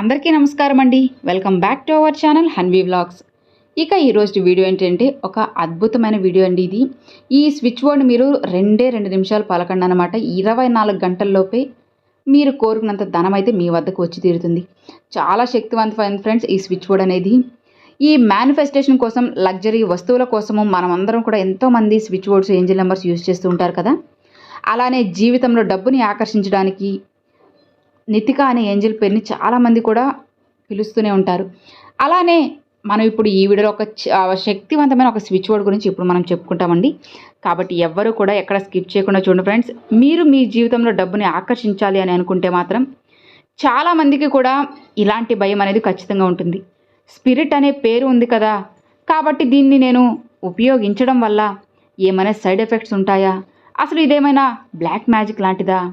అందరికీ నమస్కారం అండి. Welcome back to our channel Hanvi vlogs. ఇక ఈరోజు వీడియో ఏంటంటే ఒక అద్భుతమైన వీడియో అండి ఇది. ఈ స్విచ్ బోర్డ్ మీరు రెండే రెండు నిమిషాలు పలకండి అనమాట ఇరవై నాలుగు గంటల్లోపే మీరు కోరుకున్నంత ధనం అయితే మీ వద్దకు వచ్చి తీరుతుంది. చాలా శక్తివంతమైన ఫ్రెండ్స్ ఈ స్విచ్ బోర్డ్ అనేది. ఈ మేనిఫెస్టేషన్ కోసం లగ్జరీ వస్తువుల కోసము మనం అందరం కూడా ఎంతోమంది switch boards angel numbers use చేస్తూ ఉంటారు కదా. అలానే జీవితంలో డబ్బుని ఆకర్షించడానికి నితిక అనే ఏంజిల్ పేరుని చాలామంది కూడా పిలుస్తూనే ఉంటారు. అలానే మనం ఇప్పుడు ఈ వీడియోలో ఒక చ- శక్తివంతమైన ఒక స్విచ్ బోర్డ్ గురించి ఇప్పుడు మనం చెప్పుకుంటామండి. కాబట్టి ఎవ్వరూ కూడా ఎక్కడ స్కిప్ చేయకుండా చూడండి ఫ్రెండ్స్ మీరు మీ జీవితంలో డబ్బుని ఆకర్షించాలి అని అనుకుంటే మాత్రం చాలామందికి కూడా ఇలాంటి భయం అనేది ఖచ్చితంగా ఉంటుంది. స్పిరిట్ అనే పేరు ఉంది కదా. కాబట్టి దీన్ని నేను ఉపయోగించడం వల్ల ఏమైనా సైడ్ ఎఫెక్ట్స్ ఉంటాయా? అసలు ఇదేమైనా బ్లాక్ మ్యాజిక్ లాంటిదా?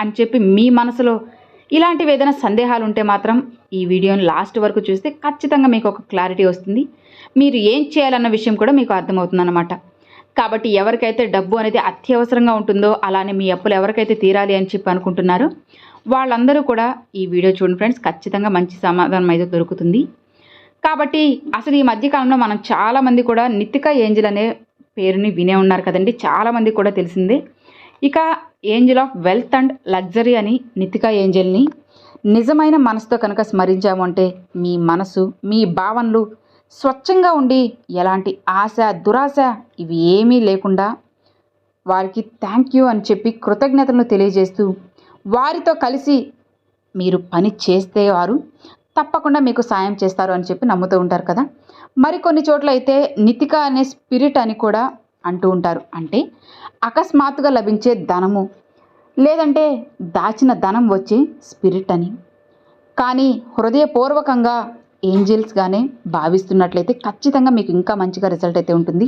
అని చెప్పి మీ మనసులో ఇలాంటివి ఏదైనా సందేహాలు ఉంటే మాత్రం ఈ వీడియోని లాస్ట్ వరకు చూస్తే ఖచ్చితంగా మీకు ఒక క్లారిటీ వస్తుంది. మీరు ఏం చేయాలన్న విషయం కూడా మీకు అర్థమవుతుందన్నమాట. కాబట్టి ఎవరికైతే డబ్బు అనేది అత్యవసరంగా ఉంటుందో అలానే మీ అప్పులు ఎవరికైతే తీరాలి అని చెప్పి అనుకుంటున్నారో వాళ్ళందరూ కూడా ఈ వీడియో చూడండి ఫ్రెండ్స్. ఖచ్చితంగా మంచి సమాధానం అయితే దొరుకుతుంది. కాబట్టి అసలు ఈ మధ్యకాలంలో మనం చాలామంది కూడా నితిక ఏంజిల్ అనే పేరుని వినే ఉన్నారు కదండి. చాలామంది కూడా తెలిసిందే. ఇక angel of wealth and luxury అని నితికా ఏంజల్ని నిజమైన మనసుతో కనుక స్మరించాము అంటే మీ మనసు మీ భావనలు స్వచ్ఛంగా ఉండి ఎలాంటి ఆశ దురాశ ఇవి ఏమీ లేకుండా వారికి థ్యాంక్ యూ అని చెప్పి కృతజ్ఞతలను తెలియజేస్తూ వారితో కలిసి మీరు పని చేస్తే వారు తప్పకుండా మీకు సాయం చేస్తారు అని చెప్పి నమ్ముతూ ఉంటారు కదా. మరికొన్ని చోట్ల అయితే నితిక అనే స్పిరిట్ అని కూడా అంటూ ఉంటారు. అంటే అకస్మాత్తుగా లభించే ధనము. లేదంటే దాచిన ధనం వచ్చే స్పిరిట్ అని. కానీ హృదయపూర్వకంగా ఏంజల్స్గానే భావిస్తున్నట్లయితే ఖచ్చితంగా మీకు ఇంకా మంచిగా రిజల్ట్ అయితే ఉంటుంది.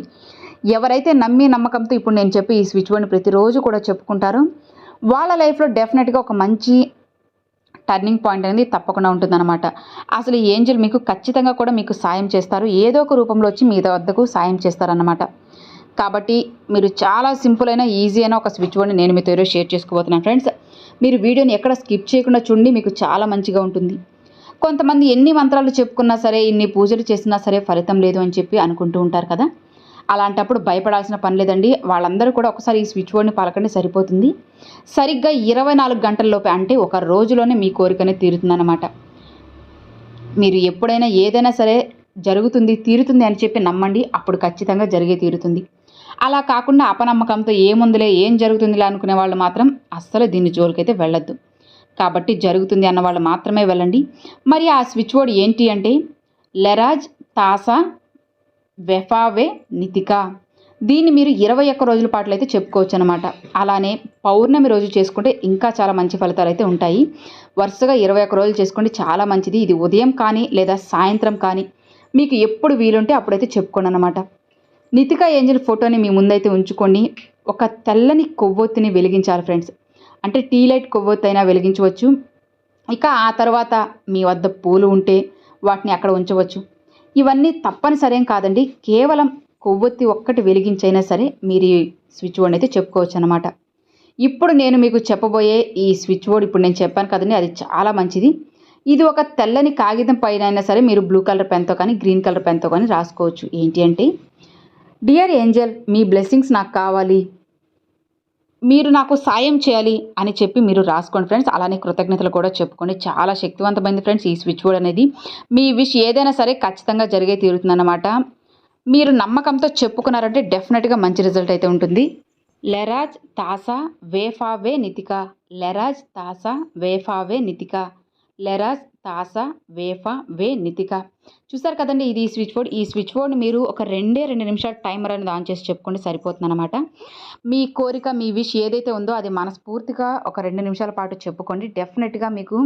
ఎవరైతే నమ్మి నమ్మకంతో ఇప్పుడు నేను చెప్పి ఈ స్విచ్ బోర్డ్ని ప్రతిరోజు కూడా చెప్పుకుంటారో వాళ్ళ లైఫ్లో డెఫినెట్గా ఒక మంచి టర్నింగ్ పాయింట్ అనేది తప్పకుండా ఉంటుందన్నమాట. అసలు ఈ ఏంజల్ మీకు ఖచ్చితంగా కూడా మీకు సాయం చేస్తారు. ఏదో ఒక రూపంలో వచ్చి మీ వద్దకు సాయం చేస్తారన్నమాట. కాబట్టి మీరు చాలా సింపుల్ అయినా ఈజీ అయిన ఒక స్విచ్ బోర్డ్ని నేను మీతో ఈరోజు షేర్ చేసుకోబోతున్నాను ఫ్రెండ్స్ మీరు వీడియోని ఎక్కడ స్కిప్ చేయకుండా చూడండి మీకు చాలా మంచిగా ఉంటుంది. కొంతమంది ఎన్ని మంత్రాలు చెప్పుకున్నా సరే ఇన్ని పూజలు చేసినా సరే ఫలితం లేదు అని చెప్పి అనుకుంటూ ఉంటారు కదా. అలాంటప్పుడు భయపడాల్సిన పని లేదండి. వాళ్ళందరూ కూడా ఒకసారి ఈ స్విచ్ బోర్డ్ని పలకండి సరిపోతుంది. సరిగ్గా ఇరవై నాలుగు గంటల్లోపే అంటే ఒక రోజులోనే మీ కోరికనే తీరుతుందన్నమాట. మీరు ఎప్పుడైనా ఏదైనా సరే జరుగుతుంది తీరుతుంది అని చెప్పి నమ్మండి అప్పుడు ఖచ్చితంగా జరిగే తీరుతుంది. అలా కాకుండా అపనమ్మకంతో ఏముందిలే ఏం జరుగుతుందిలే అనుకునే వాళ్ళు మాత్రం అస్సలు దీని జోలికైతే వెళ్ళొద్దు. కాబట్టి జరుగుతుంది అన్న వాళ్ళు మాత్రమే వెళ్ళండి. మరి ఆ స్విచ్ బోర్డ్ ఏంటి అంటే లెరాజ్ తాసా వెఫావే నితికా. దీన్ని మీరు ఇరవై ఒక్క రోజుల పాటలు అయితే చెప్పుకోవచ్చు అనమాట అలానే పౌర్ణమి రోజు చేసుకుంటే ఇంకా చాలా మంచి ఫలితాలు అయితే ఉంటాయి. వరుసగా ఇరవై ఒక్క రోజులు చేసుకుంటే చాలా మంచిది. ఇది ఉదయం కానీ లేదా సాయంత్రం కానీ. మీకు ఎప్పుడు వీలుంటే అప్పుడైతే చెప్పుకోండి అనమాట నితికా ఏంజల్ ఫోటోని మీ ముందైతే ఉంచుకొని ఒక తెల్లని కొవ్వొత్తిని వెలిగించాలి ఫ్రెండ్స్. అంటే టీ లైట్ కొవ్వొత్తి అయినా వెలిగించవచ్చు. ఇక ఆ తర్వాత మీ వద్ద పూలు ఉంటే వాటిని అక్కడ ఉంచవచ్చు. ఇవన్నీ తప్పనిసరేం కాదండి. కేవలం కొవ్వొత్తి ఒక్కటి వెలిగించైనా సరే మీరు ఈ స్విచ్ బోర్డ్ అయితే చెప్పుకోవచ్చు అనమాట ఇప్పుడు నేను మీకు చెప్పబోయే ఈ స్విచ్ బోర్డ్ ఇప్పుడు నేను చెప్పాను కదండి అది చాలా మంచిది. ఇది ఒక తెల్లని కాగితం పైన అయినా సరే మీరు బ్లూ కలర్ పెన్తో కానీ గ్రీన్ కలర్ పెన్తో కానీ రాసుకోవచ్చు. ఏంటి అంటే డియర్ ఏంజల్ మీ బ్లెస్సింగ్స్ నాకు కావాలి. మీరు నాకు సాయం చేయాలి అని చెప్పి మీరు రాసుకోండి ఫ్రెండ్స్. అలానే కృతజ్ఞతలు కూడా చెప్పుకోండి. చాలా శక్తివంతమైంది ఫ్రెండ్స్ ఈ స్విచ్ బోర్డ్ అనేది. మీ విష్ ఏదైనా సరే ఖచ్చితంగా జరిగే తీరుతుందన్నమాట. మీరు నమ్మకంతో చెప్పుకున్నారంటే డెఫినెట్గా మంచి రిజల్ట్ అయితే ఉంటుంది. లెరాజ్ తాసా వేఫావే నితిక లెరాజ్ తాసా వేఫావే నితిక లెరాస్ తాసా వేఫా వే నితిక. చూసారు కదండి ఇది ఈ స్విచ్ బోర్డ్. ఈ స్విచ్ బోర్డ్ మీరు ఒక రెండే రెండు నిమిషాలు టైమర్ అనేది ఆన్ చేసి చెప్పుకోండి సరిపోతుందన్నమాట. మీ కోరిక మీ విష్ ఏదైతే ఉందో అది మనస్ఫూర్తిగా ఒక రెండు నిమిషాల పాటు చెప్పుకోండి. డెఫినెట్గా మీకు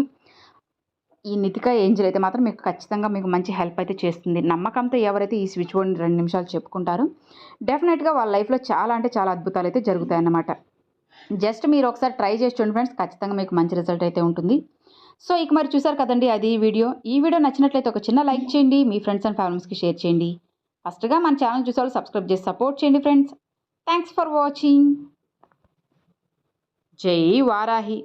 ఈ నితిక ఏంజల్ అయితే మాత్రం మీకు ఖచ్చితంగా మీకు మంచి హెల్ప్ అయితే చేస్తుంది. నమ్మకంతో ఎవరైతే ఈ స్విచ్ బోర్డ్ని రెండు నిమిషాలు చెప్పుకుంటారో డెఫినెట్గా వాళ్ళ లైఫ్లో చాలా అంటే చాలా అద్భుతాలు అయితే జరుగుతాయన్నమాట. జస్ట్ మీరు ఒకసారి ట్రై చేసి చూడండి ఫ్రెండ్స్. ఖచ్చితంగా మీకు మంచి రిజల్ట్ అయితే ఉంటుంది. సో ఇక మరి చూసారు కదండి అది ఈ వీడియో. ఈ వీడియో నచ్చినట్లయితే ఒక చిన్న లైక్ చేయండి మీ ఫ్రెండ్స్ అండ్ ఫ్యామిలీస్కి షేర్ చేయండి. ఫస్ట్గా మన ఛానల్ చూసేవాళ్ళు సబ్స్క్రైబ్ చేసి సపోర్ట్ చేయండి ఫ్రెండ్స్. Thanks for watching. జై వారాహి.